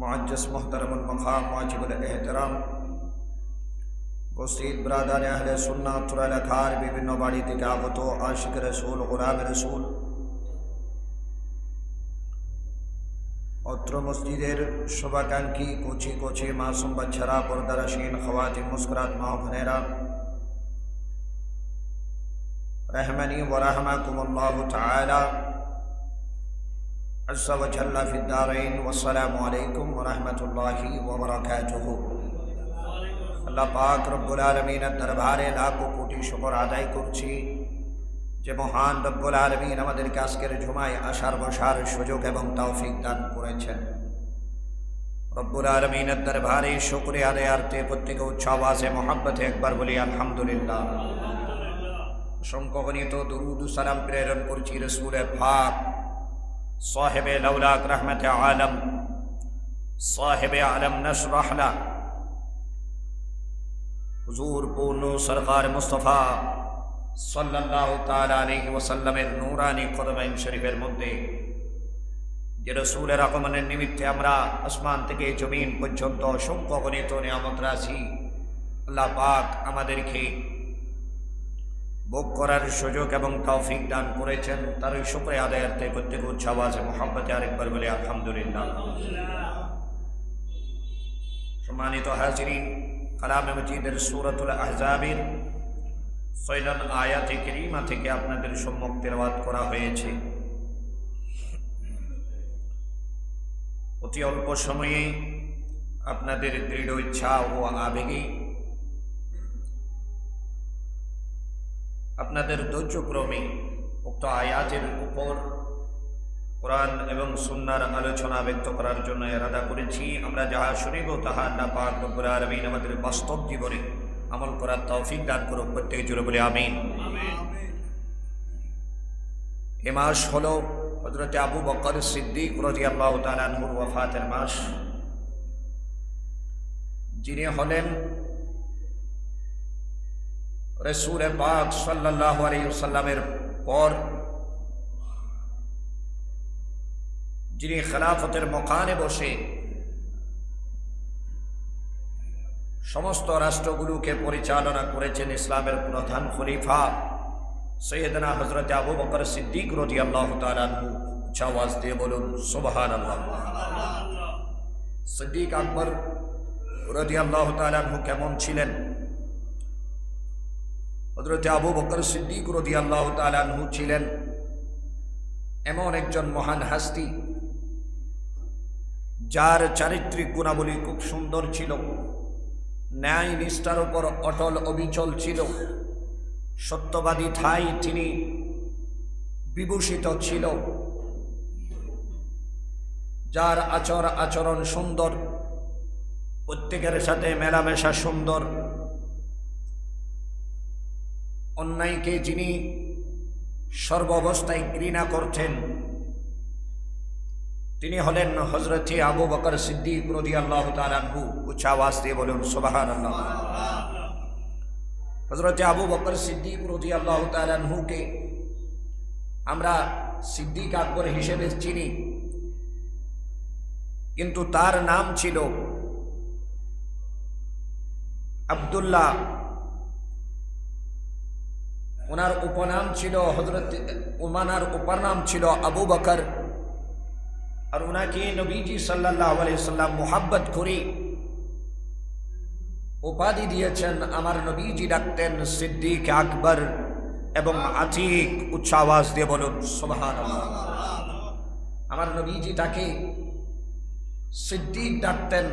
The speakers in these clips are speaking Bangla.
معجز محترم المقام واجب الاحترام. گوسید برادر اہل سنت تھار، بی بن باڑی تجاوت و عاشق رسول، غلام رسول. অত্র মসজিদের کوچی কোচে কোচে মাসুম বাচ্চারা পর্দারাসীন খাওয়াতে মুস্করাত মা ভনেরা رحمنی ورحمکم اللہ تعالی. عز وجل في الدارين والسلام عليكم ورحمة الله وبركاته আল্লাহ পাক রব্বুল আলমিনের দরবারে লাখো কোটি শুকর আদায় করছি যে মহান রব্বুল আলমিন আমাদেরকে আজকের ঝুমায় আসার বসার সুযোগ এবং তৌফিক দান করেছেন রব্বুল আলমিনের দরবারে শুক্রিয়া আদায়ার্থে প্রত্যেকে উচ্চ আওয়াজে মোহাম্মতে একবার বলি আলহামদুলিল্লাহ সংকগণিত দুরুদ সালাম প্রেরণ করছি রসুলের ভাগ সাহেবে লৌলাক রহমতে আলম সাহেবে আলম নসরহলা হুজুর পূর্ণ সরকার মুস্তফা সাল্লাহ তালি ওসাল্লামের নুরানি কদমাইন শরীফের মধ্যে যে রসুলের আগমনের নিমিত্তে আমরা আসমান থেকে জমিন পর্যন্ত অসংখ্য গণিত নিয়ামত রাশি আল্লাহ পাক আমাদেরকে ভোগ করার সুযোগ এবং তৌফিক দান করেছেন। তার ওই শুক্রে আদায়ার্থে প্রত্যেক উচ্ছাবাসে মোহাম্মতে আরেকবার বলে, আলহামদুলিল্লাহ। সম্মানিত হাজিরিন, কালামে মজিদের সুরতুল আহজাবির সৈলন আয়াতে কেরিমা থেকে আপনাদের সম্মুখ তেরবাদ করা হয়েছে। অতি অল্প সময়ে আপনাদের দৃঢ় ইচ্ছা ও আবেগে আপনাদের ধৈর্যক্রমে উক্ত আয়াতের উপর কোরআন এবং সুন্নার আলোচনা ব্যক্ত করার জন্য এরাদা করেছি। আমরা যাহা শুনিব তাহা না পাক রব্বুল আলমিন আমাদের বাস্তব জীবনে আমল করার তৌফিক দান করুক প্রত্যেক জুড়ে বলে আমিন। এ মাস হল হজরত আবু বকর সিদ্দিক রাজি আল্লাহ তালানহুর ওয়াফাতের মাস। যিনি হলেন রসুল পাক সাল্লাহ আলাইসাল্লামের পর, যিনি খেলাফতের মকানে বসে সমস্ত রাষ্ট্রগুলোকে পরিচালনা করেছেন ইসলামের প্রধান খলিফা সৈয়দনা হজরত আবু বকর সিদ্দিক রদি আল্লাহ তালু আওয়াজ দিয়ে বলুন সুবাহান আল্লাহ সিদ্দিক আকবর রদি আল্লাহ তালু কেমন ছিলেন? হজরত আবু বকর সিদ্দিক রদি আল্লাহ তালু ছিলেন এমন একজন মহান হাস্তি, যার চারিত্রিক গুণাবলী খুব সুন্দর ছিল, ন্যায় নিষ্ঠার উপর অটল অবিচল ছিল, সত্যবাদী ঠাই তিনি বিভূষিত ছিল, যার আচর আচরণ সুন্দর, প্রত্যেকের সাথে মেলামেশা সুন্দর অন্যায়কে যিনি সর্ব অবস্থায় ঘৃণা করতেন তিনি হলেন হজরত আবু বকর সিদ্দিক রদি আল্লাহ তালু উচ্চাওয়াজ দিয়ে বলুন সোবাহান আল্লাহ হজরত আবু বকর সিদ্দিক রদি আল্লাহ তালুকে আমরা সিদ্দিক আকবর হিসেবে চিনি। কিন্তু তার নাম ছিল আবদুল্লাহ ওনার উপনাম ছিল হজরত উমানার উপনাম ছিল আবু বকর। আর ওনাকে নবীজি সাল্লাহ সাল্লাম মোহাব্বত করে উপাধি দিয়েছেন আমার নবীজি ডাকতেন সিদ্দিক আকবর এবং আতিক উচ্ছাবাস দিয়ে বলুন সোহান আমার নবীজি তাকে সিদ্দিক ডাকতেন।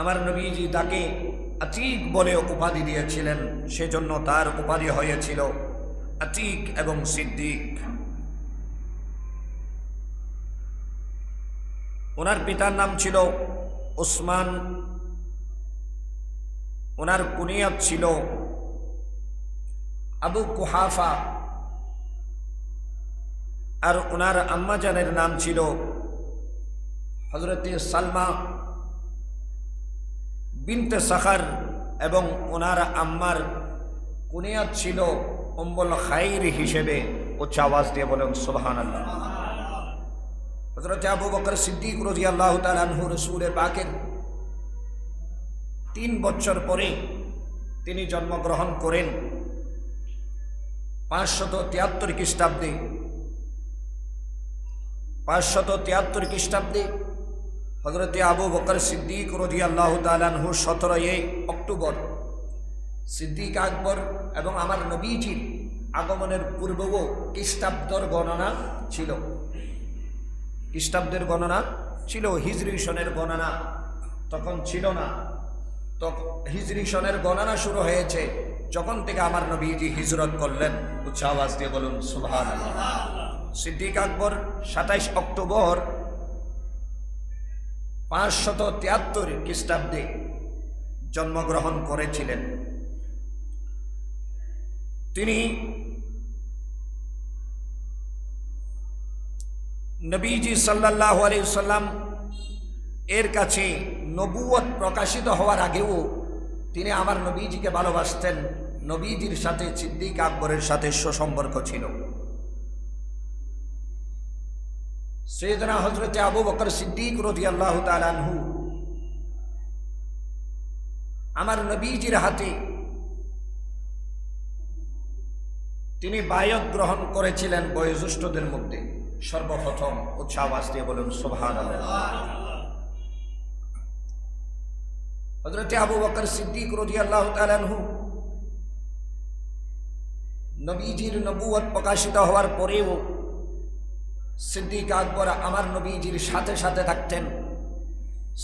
আমার নবীজি তাকে আতিক বলে উপাধি দিয়েছিলেন, সেজন্য তার উপাধি হয়েছিল আতিক এবং সিদ্দিক। ওনার পিতার নাম ছিল ওসমান, ওনার কুনিয়ত ছিল আবু কুহাফা, আর ওনার আম্মাজানের নাম ছিল হজরত সালমা। বিনতে সাখার এবং ওনার আম্মার কুনিয়াত ছিল অম্বল খাইর হিসেবে, উচ্চ আওয়াজ দিয়ে বলেন সুবহান হজরত আবু বকর সিদ্দিক রাজি আল্লাহ তালহু রসুলের পাকের তিন বছর পরে তিনি জন্মগ্রহণ করেন। পাঁচশত তিয়াত্তর খ্রিস্টাব্দে, পাঁচশত তিয়াত্তর খ্রিস্টাব্দে হজরতে আবু বকর সিদ্দিক রজি আল্লাহ তালানহু সতেরোই অক্টোবর, সিদ্দিক আকবর এবং আমার নবীজির আগমনের পূর্বও খ্রিস্টাব্দর গণনা ছিল। খ্রিস্টাব্দের গণনা ছিল, হিজরি সনের গণনা তখন ছিল না। তখন হিজরি সনের গণনা শুরু হয়েছে যখন থেকে আমার নবীজি হিজরত করলেন। উচ্চ আওয়াজ দিয়ে বলুন সুভান সিদ্দিক আকবর সাতাইশ অক্টোবর পাঁচশত তিয়াত্তর খ্রিস্টাব্দে জন্মগ্রহণ করেছিলেন। তিনি নবীজি সাল্লাহ আলাইসাল্লাম এর কাছে নবুয়ত প্রকাশিত হওয়ার আগেও তিনি আমার নবীজিকে ভালোবাসতেন। নবীজির সাথে সিদ্দিক আকবরের সাথে সুসম্পর্ক ছিল। সৈয়দনা হজরতে আবু বকর সিদ্দিক রদি আল্লাহ তালানহু আমার নবীজির হাতে তিনি বায়ক গ্রহণ করেছিলেন বয়োজ্যেষ্ঠদের মধ্যে। সর্বপ্রথম উৎসাহবাস দিয়ে বলুন সোভান হজরতে আবু বকর সিদ্দিক রদি আল্লাহ তালানহু নবীজির নবুয়ত প্রকাশিত হওয়ার পরেও সিদ্দিক আকবর আমার নবীজির সাথে সাথে থাকতেন।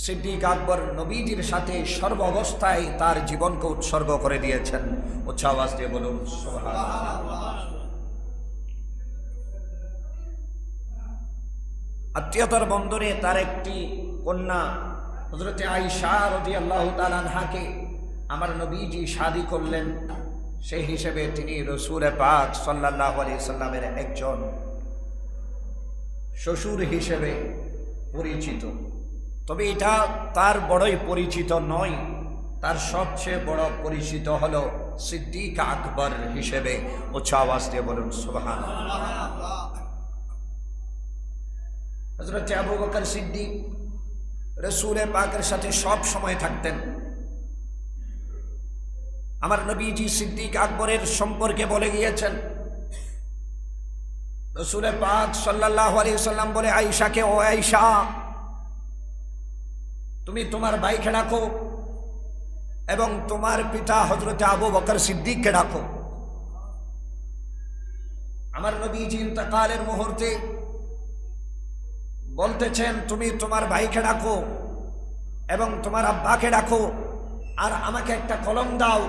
সিদ্দিক আকবর নবীজির সাথে সর্ব অবস্থায় তার জীবনকে উৎসর্গ করে দিয়েছেন। উচ্ছাবাস দিয়ে বলুন আত্মীয়তার বন্দরে তার একটি কন্যা হজরতে আইসা রদি আল্লাহ তালানহাকে আমার নবীজি শাদি করলেন। সেই হিসেবে তিনি রসুল পাক সাল্লাহ আলি সাল্লামের একজন শ্বশুর হিসেবে পরিচিত। তবে এটা তার বড়ই পরিচিত নয়, তার সবচেয়ে বড় পরিচিত হলো সিদ্দিক আকবর হিসেবে। উচ্চ আওয়াজ দিয়ে বলুন সুবাহান হজরত সিদ্দিক রসুলের পাকের সাথে সব সময় থাকতেন। আমার নবীজি সিদ্দিক আকবরের সম্পর্কে বলে গিয়েছেন রসুলে পাক সাল্লাহ আলী সাল্লাম বলে আইসাকে ও আইসা তুমি তোমার ভাইকে ডাকো এবং তোমার পিতা হজরতে আবু বকর সিদ্দিককে ডাকো। আমার নবীজি ইন্তকালের মুহূর্তে বলতেছেন, তুমি তোমার ভাইকে ডাকো এবং তোমার আব্বাকে ডাকো আর আমাকে একটা কলম দাও,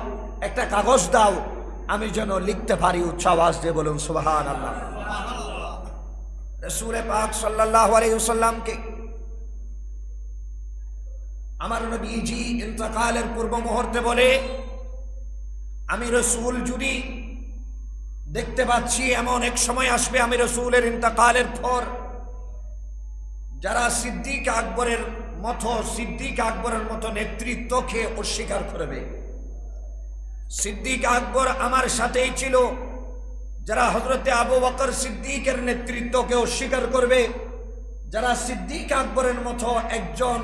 একটা কাগজ দাও, আমি যেন লিখতে পারি উচ্চাবাস দিয়ে বলুন সুবাহান আল্লাহ রসুল পাক সাল্লাহ আমার নবীজি ইন্তকালের পূর্ব মুহূর্তে বলে, আমি রসুল যদি দেখতে পাচ্ছি এমন এক সময় আসবে আমি রসুলের ইন্তকালের পর, যারা সিদ্দিক আকবরের মতো, সিদ্দিক আকবরের মতো নেতৃত্বকে অস্বীকার করবে। সিদ্দিক আকবর আমার সাথেই ছিল যারা হজরতে আবু বকর সিদ্দিকের নেতৃত্বকে অস্বীকার করবে, যারা সিদ্দিক আকবরের মতো একজন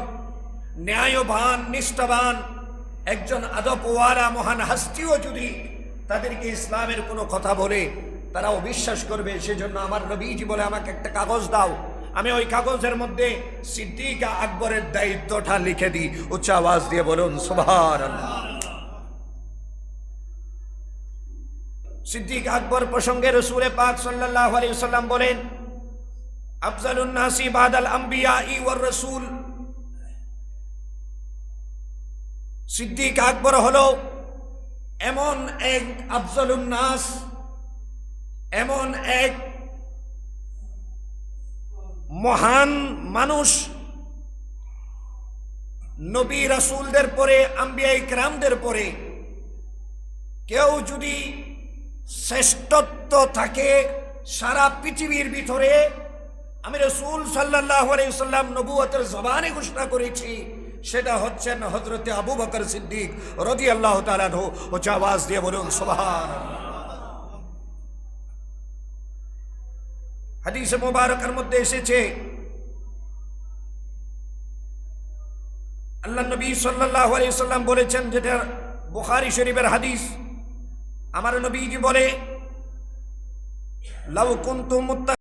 ন্যায়বান, নিষ্ঠাবান, একজন আদপওয়ালা মহান হাস্তিও যদি তাদেরকে ইসলামের কোনো কথা বলে তারা অবিশ্বাস করবে, সেজন্য আমার নবীজি বলে আমাকে একটা কাগজ দাও। আমি ওই কাগজের মধ্যে সিদ্দিক আকবরের দায়িত্বটা লিখে দিই। উচ্চ আওয়াজ দিয়ে বলুন সুভার সিদ্দিক আকবর প্রসঙ্গে রসুলে পাক সাল্লাহ আলী সাল্লাম বলেন, আফজালুন নাসি বাদাল আম্বিয়া ই ওয়ার রসুল। সিদ্দিক আকবর হলো এমন এক আফজলুন নাস, এমন এক মহান মানুষ। নবী রাসুলদের পরে আম্বিয়া ইকরামদের পরে কেউ যদি শ্রেষ্ঠত্ব থাকে সারা পৃথিবীর ভিতরে। আমি রসুল সাল্লাহাম নবুয়ের জবানে ঘোষণা করেছি, সেটা হচ্ছেন হজরতে আবু বকর সিদ্দিক রদি আল্লাহ আওয়াজ দিয়ে বলুন সোহান হাদিসে মোবারকের মধ্যে এসেছে, আল্লাহ নবী সাল্লাহ আলাইসাল্লাম বলেছেন, যেটা বুখারি শরীফের হাদিস আমার নবীজি বলে লাউ কুন্তু মুত্তা